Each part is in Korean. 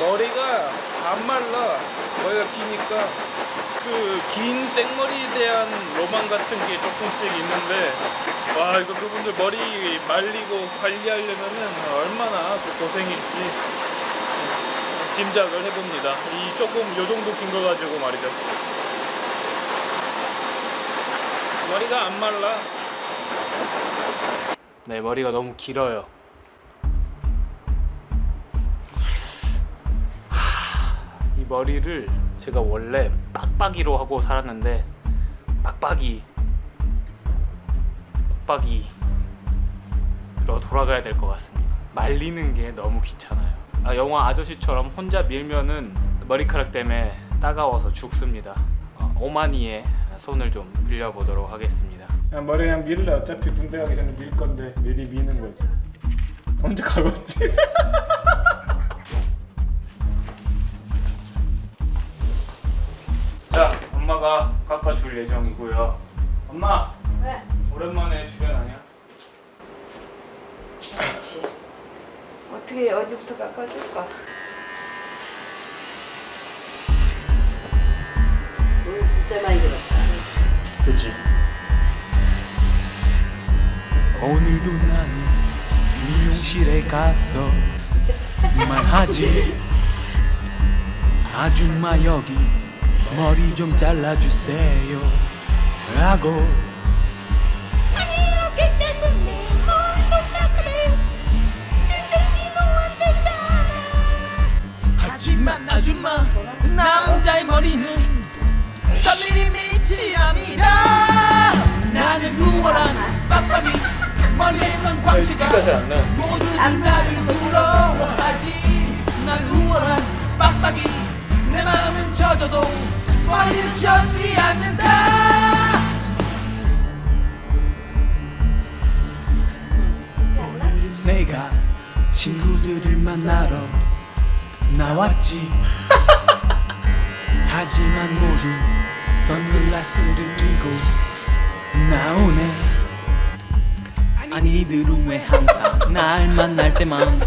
머리가 안 말라. 머리가 기니까 그 긴 생머리에 대한 로망 같은 게 조금씩 있는데 와 이거 그분들 머리 말리고 관리하려면은 얼마나 그 고생일지 짐작을 해봅니다. 이 조금 요 정도 긴 거 가지고 말이죠. 머리가 안 말라. 네 머리가 너무 길어요. 머리를 제가 원래 빡빡이로 하고 살았는데 빡빡이 빡빡이로 돌아가야 될 것 같습니다. 말리는 게 너무 귀찮아요. 아, 영화 아저씨처럼 혼자 밀면은 머리카락 때문에 따가워서 죽습니다. 어, 오마니의 손을 좀 빌려보도록 하겠습니다. 그냥 머리 그냥 밀래 어차피 군대 가기 전에 밀 건데 미리 미는 거지. 언제 가겠지? 엄마가 깎아줄 예정이고요. 엄마, 왜? 오랜만에 출연 아니야? 그렇지. 어떻게 어디부터 깎아줄까? 오늘 진짜 많이 들었다. 그렇지. 오늘도 나는 미용실에 갔어 말하지 아줌마 여기 머리 좀 잘라주세요. 라고. 하지만 아줌마 남자의 머리는 3mm입니다. 나는 우월한 빡빡이 머리에선 광채가. 모두들 나를 부러워하지. 난 우월한 빡빡이 내 마음은 젖어도 머리는 젖지 않는다. 오늘은 내가 친구들을 만나러 나왔지. 하지만 모두 선글라스를 끼고 나오네. 아니 이들은 왜 항상 날 만날 때만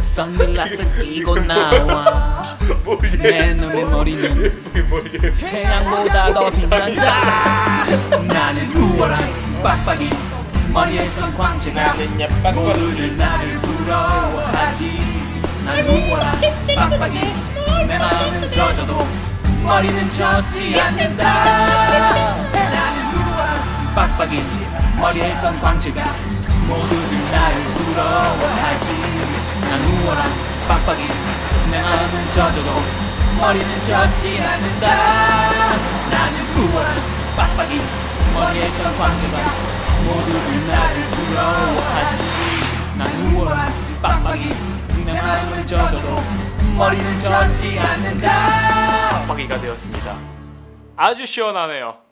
선글라스 끼고 나와? 내 놈의 머리는 태양보다 더 빛난다 나는 우월한 빡빡이. 머리에선 광채가 모두들 나를 부러워하지. 난 우월한 빡빡이. 내 마음은 젖어도 머리는 젖지 않는다. 나는 우월한 빡빡이지 머리에선 광채가 모두들 나를 부러워하지. 난 우월한 빡빡이. 내 마음은 젖어도 머리는 젖지 않는다 나는 우월한 빡빡이 머리에선 광채가 모두들 나를 부러워하지 난 우월한 빡빡이 내 마음은 젖어도 머리는 젖지 않는다 빡빡이가 되었습니다. 아주 시원하네요.